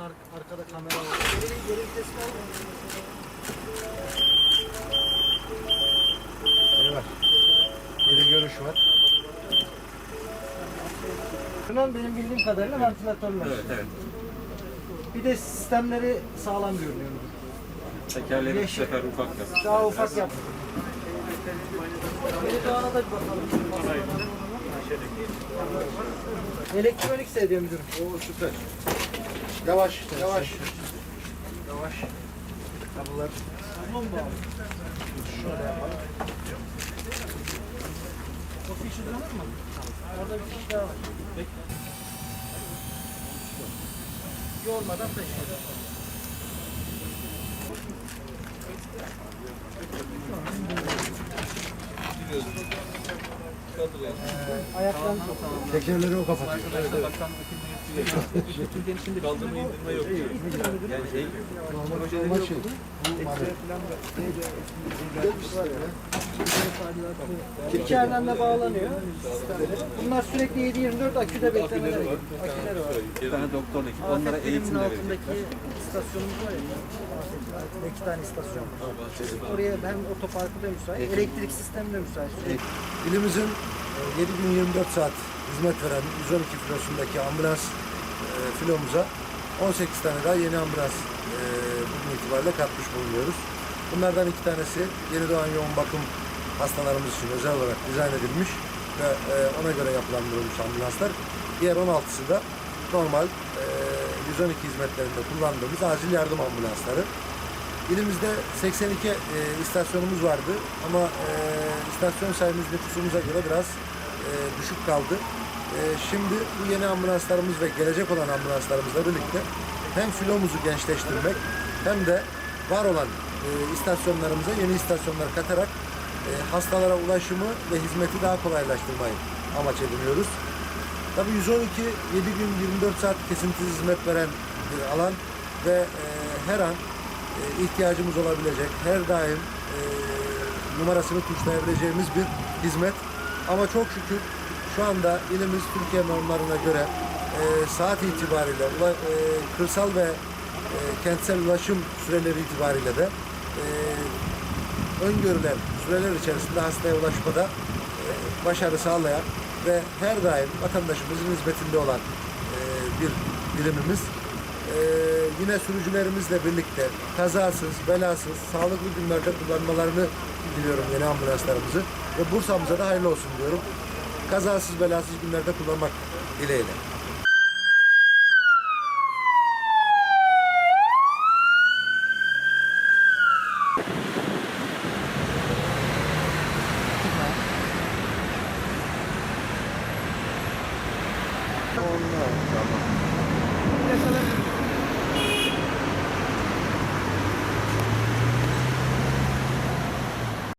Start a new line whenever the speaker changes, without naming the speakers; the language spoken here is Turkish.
ar- arkada kamera var. Geri, var.
Görüş var.
Yunan benim bildiğim kadarıyla ventilatörler.
Evet, evet.
Bir de sistemleri sağlam görünüyor.
Tekerleri bu sefer ufak yap.
Daha ufak yap. Yeni Doğan'a da bir bakalım. Elektronik seviyor müdürüm.
O süper. Yavaş, yavaş. Yavaş. Kablolar. Şöyle yapalım.
O fiş uzanır mı? Orada bir fiş daha var. Yormadan taşıyor. Ayaktan
Tekerleri o kapatıyor.
Türkiye'nin şimdi kaldırma indirme yok. Yani şey,
manuel.
İki yerden de bağlanıyor. Bunlar sürekli 7-24 aküde beklemeleri. Aküleri var.
bir tane doktor ekip onlara eğitim de
altındaki istasyonumuz var ya. İki tane istasyon var. Oraya hem otoparkı da müsait, elektrik sistemi de müsait. Sürekli
İlimizin e, 7 gün 24 saat hizmet veren 112 filosundaki ambulans e, filomuza 18 tane daha yeni ambulans e, bugün itibariyle katmış bulunuyoruz. Bunlardan iki tanesi yeni doğan yoğun bakım hastalarımız için özel olarak dizayn edilmiş ve e, ona göre yapılandırılmış ambulanslar. Diğer 16'sı da normal e, 112 hizmetlerinde kullandığımız acil yardım ambulansları. İlimizde 82 e, istasyonumuz vardı ama e, istasyon sayımız nüfusumuza göre biraz e, düşük kaldı. E, şimdi bu yeni ambulanslarımız ve gelecek olan ambulanslarımızla birlikte hem filomuzu gençleştirmek hem de var olan e, istasyonlarımıza yeni istasyonlar katarak e, hastalara ulaşımı ve hizmeti daha kolaylaştırmayı amaç ediniyoruz. Tabii 112 7 gün 24 saat kesintisiz hizmet veren bir alan ve e, her an ihtiyacımız olabilecek, her daim e, numarasını tuşlayabileceğimiz bir hizmet. Ama çok şükür şu anda ilimiz Türkiye normlarına göre e, saat itibariyle e, kırsal ve e, kentsel ulaşım süreleri itibariyle de e, öngörülen süreler içerisinde hastaya ulaşmada e, başarı sağlayan ve her daim vatandaşımızın hizmetinde olan e, bir birimimiz. E, yine sürücülerimizle birlikte kazasız, belasız, sağlıklı günlerde kullanmalarını diliyorum yeni ambulanslarımızı ve Bursa'mıza da hayırlı olsun diyorum. Kazasız, belasız günlerde kullanmak dileğiyle.